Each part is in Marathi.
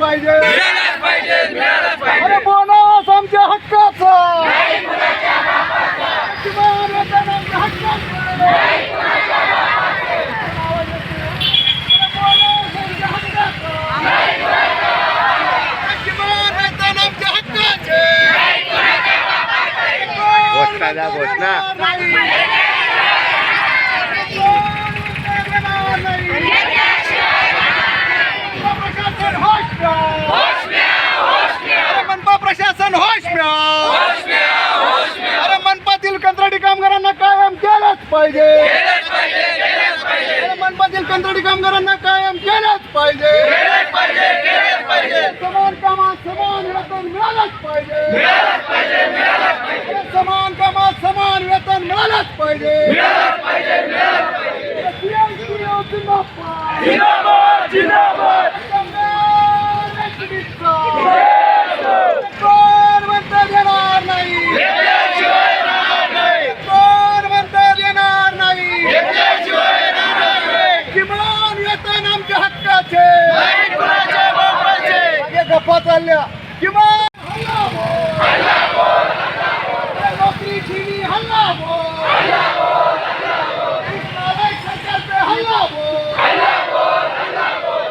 पाहिजे. मिळालाच पाहिजे मिळालाच पाहिजे. अरे बोनस आमच्या हक्काचा. किमान वेतन आमच्या हक्काचं. अरे बोनस आमच्या हक्काचा. किमान वेतन आमच्या हक्काचे. घोषणा द्या, घोषणा. नाही. देणार नाही. प्रशासन होश द्या. अरे मनपा प्रशासन होश द्या. अरे मनपातील कंत्राटी कामगारांना कायम केलंच पाहिजे केलंच पाहिजे केलंच पाहिजे अरे मनपातील कंत्राटी कामगारांना कायम केलंच पाहिजे. समान कामात समान वेतन मिळालंच पाहिजे. समान कामात समान वेतन मिळालाच पाहिजे मिळालाच पाहिजे अरे CITO जिंदाबाद. जिंदाबाद जिंदाबाद कामगार ऍक्टिव्हिस्टचा. कोण म्हणतं देणार नाही घेतल्याशिवाय राहणार नाही कोण म्हणतं देणार नाही घेतल्याशिवाय राहणार नाही किमान वेतन आमच्या हक्काचे नाही कुणाच्या बापाचे मागे गप्पा चालल्या किमान हल्ला बोल. अरे नोकरी छिनी हल्ला बोल. नालायक सरकारचे हल्ला बोल.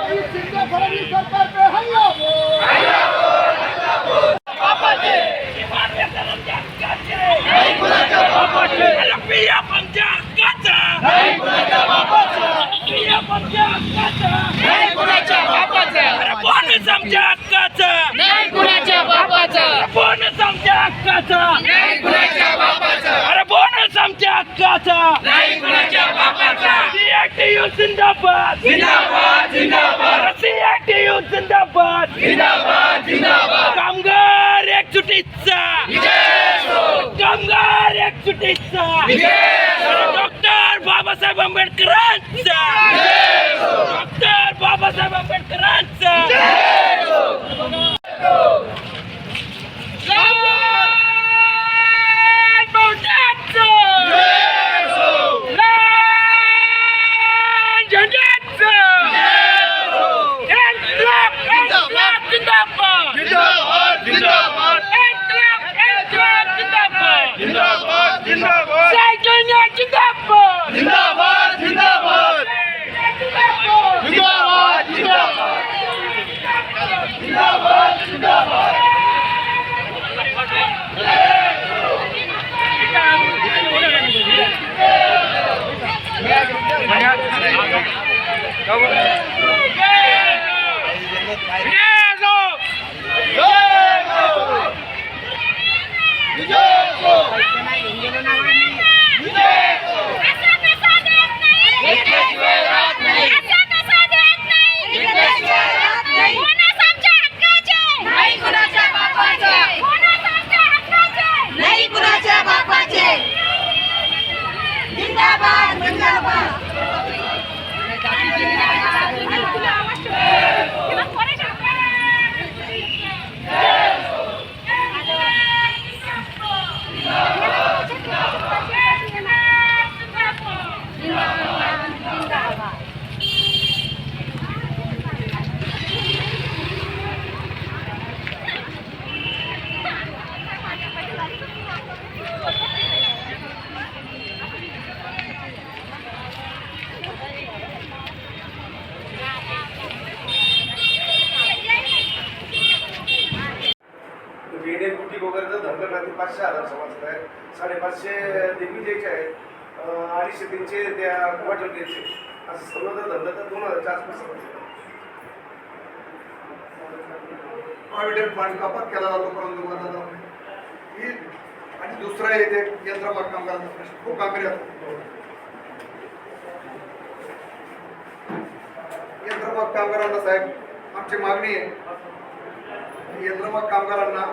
अरे शिंदे फडणवीस सरकारचे हल्ला बोल. आमच्या हक्काचं नाही कुणाच्या बापाचं बोनस आमच्या हक्काचं नाही कुणाच्या बापाचं अरे बोनस आमच्या हक्काचा नाही कुणाच्या बापाचा सीआयटीयू जिंदाबाद जिंदाबाद. सीआयटीयू जिंदाबाद. जिंदाबाद जिंदाबाद. कामगार एकजुटीचा. कामगार एकजुटीचा. डॉक्टर बाबासाहेब आंबेडकरांचा. असा कसा देत नाही घेतल्याशिवाय राहत नाही असा कसा देत नाही घेतल्याशिवाय राहत नाही बोनस आमच्या हक्काचे नाही कुणाच्या बापाचे बोनस आमच्या हक्काचे नाही कुणाच्या बापाचे जिंदाबाद जिंदाबाद वेडे कुटी वगैरे धरलं ना ते पाचशे हजार समजत आहे. साडेपाचशे दिग्विजयचे आहेत. अडीचशे तीनशे त्या क्वार्टर डेचे असं सर्व जर धरलं तर दोन हजारच्या आसपास समजतं. प्रॉव्हिडंट फंड कपात केला जातो परंतु ही आणि दुसरा येते यंत्रमाग कामगारांचा प्रश्न खूप कामगिरी असतो. यंत्रमाग कामगारांना साहेब आमची मागणी आहे. यंत्रमाग कामगारांना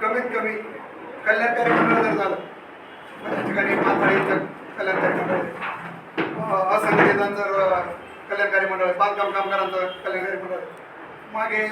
कमीत कमी कल्याणकारी मंडळ जर झालं त्या ठिकाणी माथाडीचं कल्याणकारी मंडळ असंघटितांचं जर कल्याणकारी मंडळ बांधकाम कामगारांचं कल्याणकारी मंडळ. मागे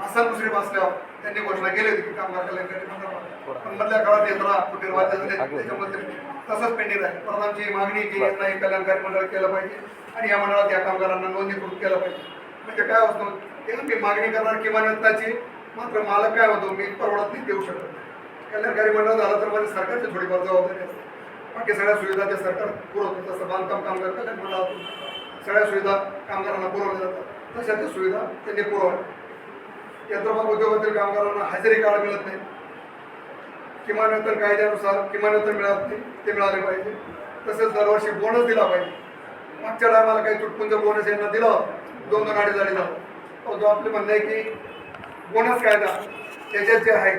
असा दुसरी बसल्यावर त्यांनी घोषणा केली होती की कामगार कल्याणकारी मंडळ पण मधल्या काळात यंत्रा कुटीर वाद्य त्याच्यामध्ये तसंच पेंडिंग आहे परत आमची मागणी आहे की यांना हे कल्याणकारी मंडळ केलं पाहिजे आणि या मंडळात या कामगारांना नोंदणीकृत केलं पाहिजे. म्हणजे काय होतं मागणी करणार किमान वेतनाची मात्र मालक काय होतो मी परवडत नाही देऊ शकत कल्याणकारी मंडळ झालं तर माझी सरकारची थोडीफार जबाबदारी असते. बाकी सगळ्या सुविधा ते सरकार पुरवतं तसं बांधकाम कामगार कल्याण मंडळातून. सगळ्या सुविधा कामगारांना पुरवल्या जातात. तशा त्या सुविधा त्यांनी पुरवल्या. यंत्रमाग उद्योगातील कामगारांना हजेरी काळ मिळत नाही. किमान वेतन कायद्यानुसार किमान वेतन मिळत नाही ते मिळाले पाहिजे. तसेच दरवर्षी बोनस दिला पाहिजे. मागच्या टायमाला काही तुटपुंज बोनस यांना दिला दोन दोन अडीच अडीच झालं परंतु आपले म्हणणं आहे की बोनस कायदा त्याच्यात जे आहे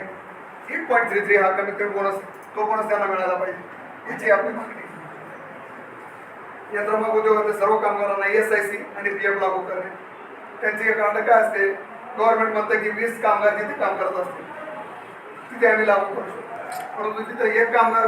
एक पॉईंट थ्री थ्री हा कमीत कमी बोनस तो बोनस त्यांना मिळाला पाहिजे. याची आपली मागणी यंत्र यंत्रमाग उद्योगातील सर्व कामगारांना एस आय सी आणि पी एफ लागू करणे. त्यांची एक अट काय असते? गव्हर्नमेंट म्हणतं की वीस कामगार जिथे काम करत असते तिथे आम्ही लागू करू शकतो. परंतु तिथे एक कामगार